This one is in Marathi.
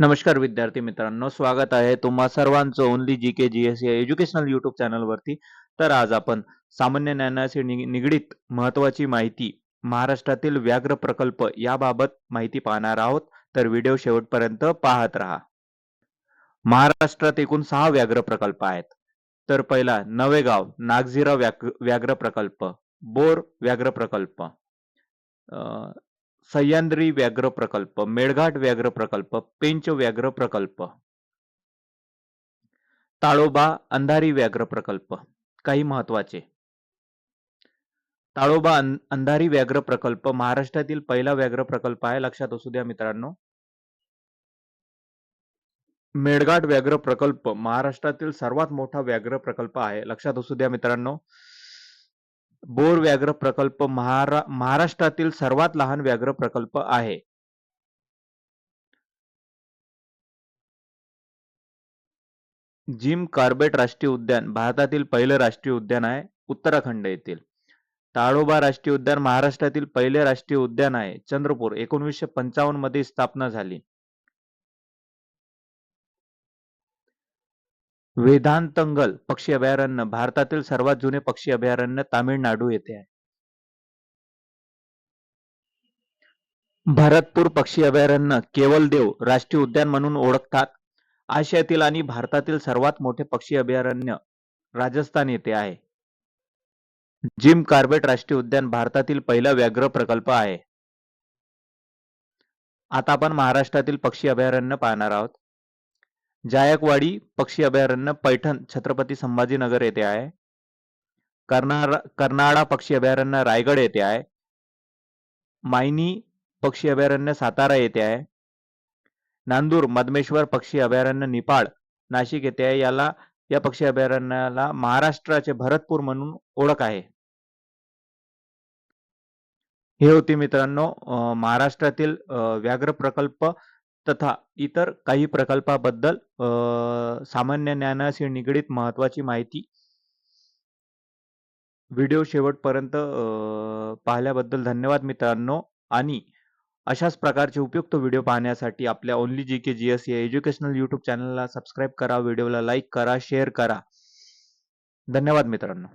नमस्कार विद्यार्थी मित्रांनो स्वागत आहे तुम्हा सर्वांचं only G K G S या एज्युकेशनल युट्यूब चॅनलवरती तर आज आपण सामान्य ज्ञानाशी नि- निगडीत महत्वाची माहिती महाराष्ट्रातील व्याघ्र प्रकल्प याबाबत माहिती पाहणार आहोत. तर व्हिडिओ शेवटपर्यंत पाहत राहा. महाराष्ट्रात एकूण सहा व्याघ्र प्रकल्प आहेत. तर पहिला नवेगाव नागझिरा व्याघ्र व्याघ्र प्रकल्प बोर व्याघ्र प्रकल्प. अं, सह्याद्री व्याघ्र प्रकल्प मेळघाट व्याघ्र प्रकल्प पेंच व्याघ्र प्रकल्प. ताळोबा अंधारी व्याघ्र प्रकल्प काही महत्त्वाचे. ताळोबा अंधारी व्याघ्र प्रकल्प महाराष्ट्रातील पहिला व्याघ्र प्रकल्प आहे लक्षात असू द्या मित्रांनो. मेळघाट व्याघ्र प्रकल्प महाराष्ट्रातील सर्वात मोठा व्याघ्र प्रकल्प आहे लक्षात असू द्या मित्रांनो. बोर व्याघ्र प्रकल्प महारा महाराष्ट्रातील सर्वात लहान व्याघ्र प्रकल्प आहे. जिम कार्बेट राष्ट्रीय उद्यान भारतातील पहिलं राष्ट्रीय उद्यान आहे उत्तराखंड येथील. ताडोबा राष्ट्रीय उद्यान महाराष्ट्रातील पहिले राष्ट्रीय उद्यान आहे चंद्रपूर एकोणीसशे पंचावन्नमध्ये स्थापना झाली. वेदांतंगल पक्षी अभयारण्य भारतातील सर्वात जुने पक्षी अभयारण्य तामिळनाडू येथे आहे. भरतपूर पक्षी अभयारण्य केवलदेव राष्ट्रीय उद्यान म्हणून ओळखतात. आशियातील आणि भारतातील सर्वात मोठे पक्षी अभयारण्य राजस्थान येथे आहे. जिम कार्बेट राष्ट्रीय उद्यान भारतातील पहिला व्याघ्र प्रकल्प आहे. आता आपण महाराष्ट्रातील पक्षी अभयारण्य पाहणार आहोत. जायकवाडी पक्षी अभयारण्य पैठण छत्रपती संभाजीनगर येथे आहे. कर्नाळा कर्नाळा पक्षी अभयारण्य रायगड येथे आहे. मायनी पक्षी अभयारण्य सातारा येथे आहे. नांदूर मधमेश्वर पक्षी अभयारण्य निपाळ नाशिक येथे आहे. याला या पक्षी अभयारण्याला महाराष्ट्राचे भरतपूर म्हणून ओळख आहे. हे होते मित्रांनो महाराष्ट्रातील व्याघ्र प्रकल्प तथा इतर काही प्रकल्पाबद्दल सामान्य ज्ञानाशी निगडीत महत्वाची माहिती व्हिडिओ शेवटपर्यंत पाहिल्याबद्दल धन्यवाद मित्रांनो. आणि अशाच प्रकारचे उपयुक्त व्हिडिओ पाहण्यासाठी आपल्या only G K G S या एज्युकेशनल युट्यूब चॅनलला सबस्क्राईब करा व्हिडिओला लाईक करा शेअर करा. धन्यवाद मित्रांनो.